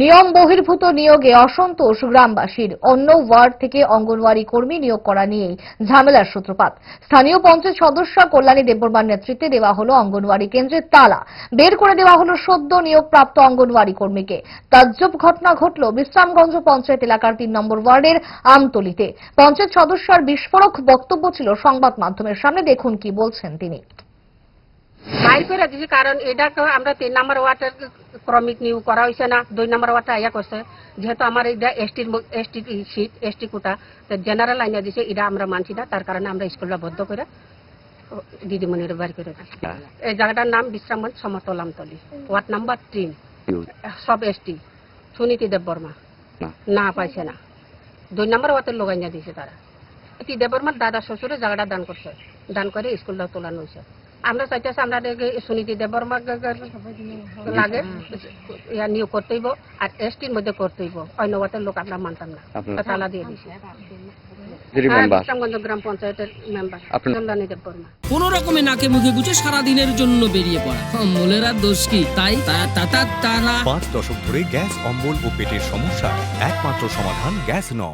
নিয়ম বহির্ভূত নিয়োগে অসন্তোষ গ্রামবাসীর। অন্য ওয়ার্ড থেকে অঙ্গনওয়াড়ি কর্মী নিয়োগ করা নিয়েই ঝামেলার সূত্রপাত। স্থানীয় পঞ্চায়েত সদস্য কল্যাণী দেববর্মার নেতৃত্বে দেওয়া হলো অঙ্গনওয়াড়ি কেন্দ্রের তালা। বের করে দেওয়া হলো সদ্য নিয়োগপ্রাপ্ত অঙ্গনওয়াড়ি কর্মীকে। তাজ্জব ঘটনা ঘটল বিশ্রামগঞ্জ পঞ্চায়েত এলাকার তিন নম্বর ওয়ার্ডের আমতলিতে। পঞ্চায়েত সদস্যর বিস্ফোরক বক্তব্য ছিল সংবাদ মাধ্যমের সামনে। দেখুন কি বলছেন তিনি। বাইর করে দিছি কারণ এটা তো আমরা তিন নম্বর ওয়ার্ডের ক্রমিক নিয়োগ করা হয়েছে না দুই নম্বর ওয়ার্ডটা ইয়া করছে। যেহেতু আমার এটা এসটি সিট এসটি কোটা তো জেনারেল লাইনে দিছে এটা আমরা মানছি না তার কারণে আমরা স্কুলটা বদ্ধ করে দিদিমণির বাড়ি করে এই জায়গাটার নাম বিশ্রামগঞ্জ সমতল আমতলি ওয়ার্ড নাম্বার তিন সব এসটি। সুনীতি দেব বর্মা। না। পাইছে না। দুই নম্বর ওয়ার্ডের লোক আইনা দিয়েছে তারা। দেব বর্মার দাদা শ্বশুরে জায়গাটা দান করছে। দান করে স্কুলটা তোলানো হয়েছে। আমরা চাইতেছি আমরা সুনীতি দেব লাগে ইয়া নিয়োগ করতেইব আর এসটির মধ্যে করতেইব অন্য লোক আমরা মানতাম না। তালা দিয়ে দিছে। কোন রকমে নাকে মুখে গুছে সারা দিনের জন্য বেরিয়ে পড়া। অম্বলের আর দোষ কি? তাই তা- তা- তা- তারা পাঁচ দশক ধরে গ্যাস অম্বল ও পেটের সমস্যা একমাত্র সমাধান গ্যাস নয়।